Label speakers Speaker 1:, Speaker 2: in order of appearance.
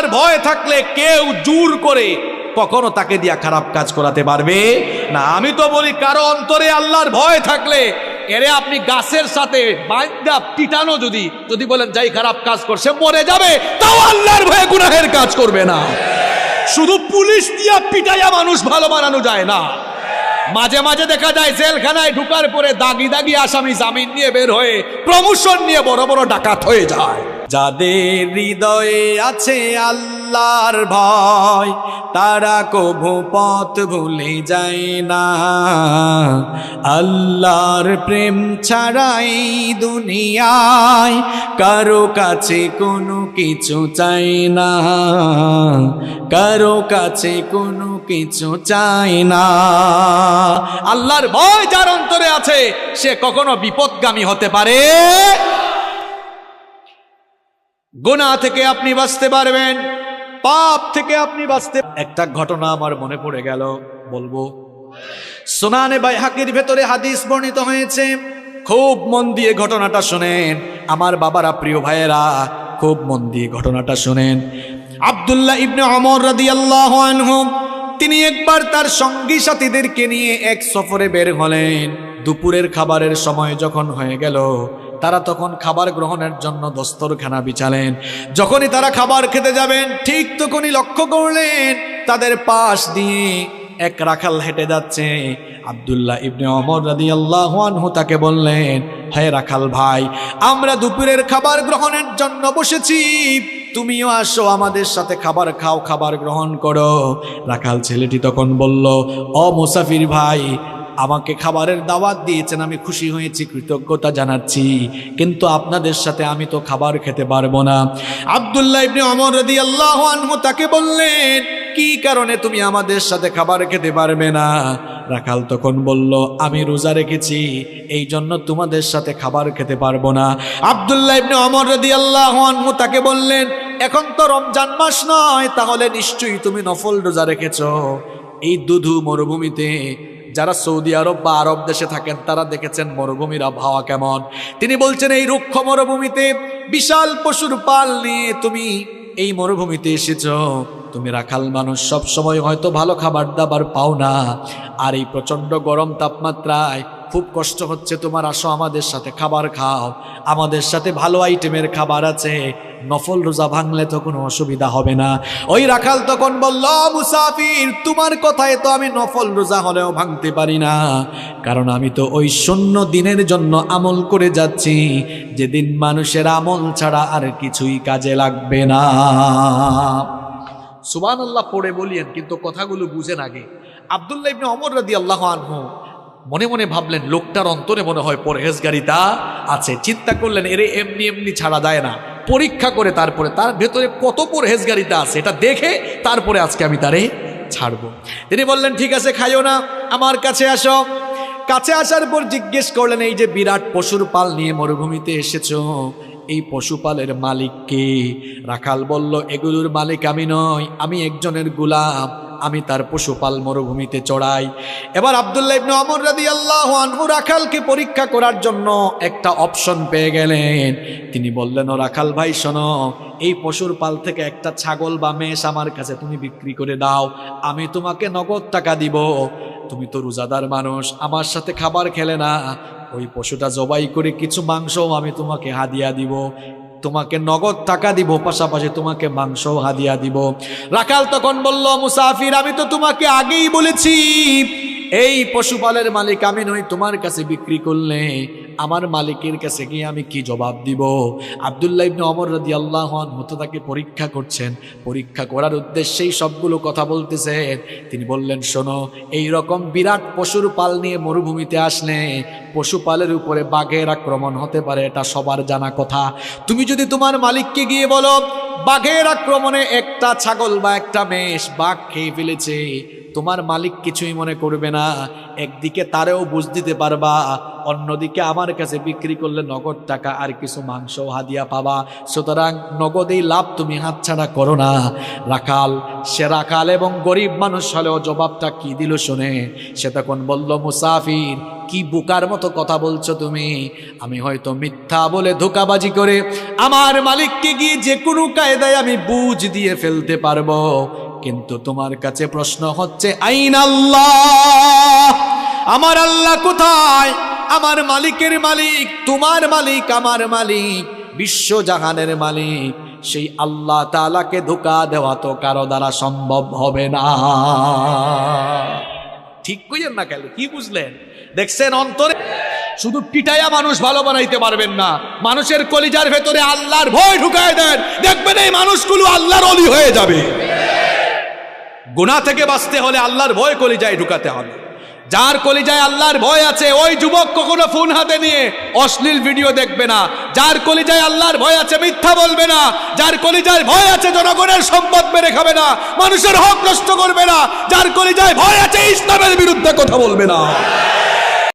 Speaker 1: আল্লাহর ভয় থাকলে কেউ জোর করে কখনো তাকে দিয়া খারাপ কাজ করাতে পারবে না। আমি তো বলি, কারও অন্তরে আল্লাহর ভয় থাকলে এরে আপনি গাছের সাথে পিটানো যদি যদি বলেন, যাই খারাপ কাজ করছে মরে যাবে। তাও আল্লাহর ভয়ে গুনাহের কাজ করবে না। শুধু পুলিশ দিয়া পিটাইয়া মানুষ ভালো বানানো যায় না। মাঝে মাঝে দেখা যায়, জেলখানায় ঢুকার পরে দাগি দাগি আসামি জামিন নিয়ে বের হয়ে প্রমোশন নিয়ে বড় বড় ডাকাত হয়ে যায়। যাদের হৃদয়ে আছে আল্লাহর ভয়, তারা কভু পথ ভুলে যায় না। আল্লাহর প্রেম ছাড়াই দুনিয়ায় কারও কাছে কোনো কিছু চাই না। কারও কাছে কোনো কিছু চাই না। আল্লাহর ভয় যার অন্তরে আছে, সে কখনো বিপদগামী হতে পারে গোনা থেকে আপনি বাঁচতে পারবেন, পাপ থেকে আপনি বাঁচতে একটা ঘটনা আমার মনে পড়ে গেল, বলব। সোনানে বাই হাকির ভেতরে হাদিস বর্ণিত হয়েছে, খুব মন দিয়ে ঘটনাটা শোনেন। আমার বাবারা, প্রিয় ভাইয়েরা, খুব মন দিয়ে ঘটনাটা শোনেন। আব্দুল্লাহ ইবনে অমর রাদিয়াল্লাহু আনহু, তিনি একবার তার সঙ্গী সাথীদেরকে নিয়ে এক সফরে বের হলেন। দুপুরের খাবারের সময় যখন হয়ে গেল তারা তখন খাবার গ্রহণের জন্য দস্তরখানা বিছালেন। যখনই তারা খাবার খেতে যাবেন, ঠিক তখনই লক্ষ্য করলেন, তাদের পাশ দিয়ে এক রাখাল হেঁটে যাচ্ছে। আব্দুল্লাহ ইবনে অমর রাদি আল্লাহ তাকে বললেন, হে রাখাল ভাই, আমরা দুপুরের খাবার গ্রহণের জন্য বসেছি। তুমিও আসো, আমাদের সাথে খাবার খাও, খাবার গ্রহণ করো। রাখাল ছেলেটি তখন বলল, ও মুসাফির ভাই আমাকে খাবারের দাওয়াত দিয়েছেন, আমি খুশি হয়েছি, কৃতজ্ঞতা জানাচ্ছি। কিন্তু আপনাদের সাথে আমি তো খাবার খেতে পারব না। আব্দুল্লাহ ইবনে অমর রদি আল্লাহ আনহু তাকে বললেন, কি কারণে তুমি আমাদের সাথে খাবার খেতে পারবে না? রাখাল তখন বলল, আমি রোজা রেখেছি এই জন্য তোমাদের সাথে খাবার খেতে পারব না। আব্দুল্লাহ ইবনে অমর রদি আল্লাহ আনহু তাকে বললেন, এখন তো রমজান মাস নয়, তাহলে নিশ্চয়ই তুমি নফল রোজা রেখেছো। এই দুধু মরুভূমিতে যারা সৌদি আরব বা আরব দেশে থাকেন, তারা দেখেছেন মরুভূমির আবহাওয়া কেমন। তিনি বলছেন, এই রুক্ষ মরুভূমিতে বিশাল পশুর পাল নিয়ে তুমি এই মরুভূমিতে এসেছ। তুমি রাখাল মানুষ সব সময় হয়তো ভালো খাবার দাবার পাও না। আর এই প্রচণ্ড গরম তাপমাত্রায় খুব কষ্ট হচ্ছে, তোমার আসো আমাদের সাথে খাবার খাও। আমাদের সাথে ভালো আইটেমের খাবার আছে, নফল রোজা ভাঙলে তো কোনো অসুবিধা হবে না। ওই রাখাল তখন বলল মুসাফির, তোমার কথায় তো আমি নফল রোজা হলেও ভাঙতে পারি না। কারণ আমি তো ওই শূন্য দিনের জন্য আমল করে যাচ্ছি, যেদিন মানুষের আমল ছাড়া আর কিছুই কাজে লাগবে না। সুবান আল্লাহ পড়ে বলিয়েন, কিন্তু কথাগুলো বুঝেন আগে। আবদুল্লাহ ইবনে অমর রাদি আল্লাহ আনহু মনে মনে ভাবলেন, লোকটার অন্তরে মনে হয় পরহেজগারিতা আছে। চিন্তা করলেন, এরে এমনি এমনি ছাড়া যায় না। পরীক্ষা করে তারপরে, তার ভেতরে কত পরহেজগারিতা আছে, এটা দেখে তারপরে আজকে আমি তারে ছাড়বো। তিনি বললেন, ঠিক আছে, খাইও না, আমার কাছে আসো। কাছে আসার পর জিজ্ঞেস করলেন, এই যে বিরাট পশুর পাল নিয়ে মরুভূমিতে এসেছ, এই পশুপালের মালিককে রাখাল বলল, এগুলোর মালিক আমি নই, আমি একজনের গুলাম। আমি তার পশুপাল মরুভূমিতে চড়াই। এবার আবদুল্লাহ ইবনে অমর রাদি আল্লাহ আনহু রাখালকে পরীক্ষা করার জন্য একটা অপশন পেয়ে গেলেন। তিনি বললেন, ও রাখাল ভাই, শোনো, এই পশুর পাল থেকে একটা ছাগল বা মেষ আমার কাছে তুমি বিক্রি করে দাও, আমি তোমাকে নগদ টাকা দিব। তুমি তো রোজাদার মানুষ, আমার সাথে খাবার খেলে না। ওই পশুটা জবাই করে কিছু মাংসও আমি তোমাকে হাদিয়া দিব। তোমাকে নগদ টাকা দিব, পাশাপাশি তোমাকে মাংস হাদিয়া দিব। রাখাল তখন বলল, মুসাফির, আমি তো তোমাকে আগেই বলেছি, এই পশুপালের মালিক আমি নই, তোমার কাছে বিক্রি করলে আমার মালিকের কাছে গিয়ে আমি কি জবাব দিব? আবদুল্লাহ ইবনে অমর রাদি আল্লাহ মতো তাকে পরীক্ষা করছেন। পরীক্ষা করার উদ্দেশ্যেই সবগুলো কথা বলতেছেন তিনি বললেন, শোনো এই রকম বিরাট পশুর পাল নিয়ে মরুভূমিতে আসলে পশুপালের উপরে বাঘের আক্রমণ হতে পারে, এটা সবার জানা কথা। তুমি যদি তোমার মালিককে গিয়ে বলো, বাঘের আক্রমণে একটা ছাগল বা একটা মেষ বাঘ খেয়ে ফেলেছে তোমার মালিক কিছুই মনে করবে না। একদিকে তারেও বুঝ দিতে পারবা, অন্যদিকে আমার কাছে বিক্রি করলে নগদ টাকা আর কিছু মাংস হাদিয়া পাবা। সুতরাং নগদেই লাভ তুমি হাতছাড়া করো না। রাখাল, সে রাখাল এবং গরিব মানুষ হলেও জবাবটা কি দিল শুনে? সে তখন বলল, মুসাফির, কি বুকার মতো কথা বলছো তুমি? আমি হয়তো মিথ্যা বলে ধোকাবাজি করে আমার মালিককে গিয়ে যে কোনো কায়দায় আমি বুঝ দিয়ে ফেলতে পারব। কিন্তু তোমার কাছে প্রশ্ন হচ্ছে, আইন আল্লাহ? আমার আল্লাহ কোথায়? আমার মালিকের মালিক, তোমার মালিক, আমার মালিক, বিশ্বজাহানের মালিক। সেই আল্লাহ তালাকে ধোকা দেওয়া তো কারও দ্বারা সম্ভব হবে না। ঠিক কইয়েন না কেন? কি বুঝলেন? দেখছেন অন্তরে? শুধু পিটাইয়া মানুষ ভালো বানাইতে পারবেন না। মানুষের কলিজার ভেতরে আল্লাহর ভয় ঢুকায় দেন। দেখবেন এই মানুষগুলো আল্লাহর অলি হয়ে যাবে। গুণা থেকে বাঁচতে হলে আল্লাহর ভয় কলিজায় ঢুকাতে হবে। যার কলিজায় আল্লাহর ভয় আছে, ওই যুবক কখনো ফোন হাতে নিয়ে অশ্লীল ভিডিও দেখবে না। যার কলিজায় আল্লাহর ভয় আছে, মিথ্যা বলবে না। যার কলিজায় ভয় আছে, জনগণের সম্পদ মেরে খাবে না। মানুষের হক নষ্ট করবে না। যার কলিজায় ভয় আছে, ইসলামের বিরুদ্ধে কথা বলবে না।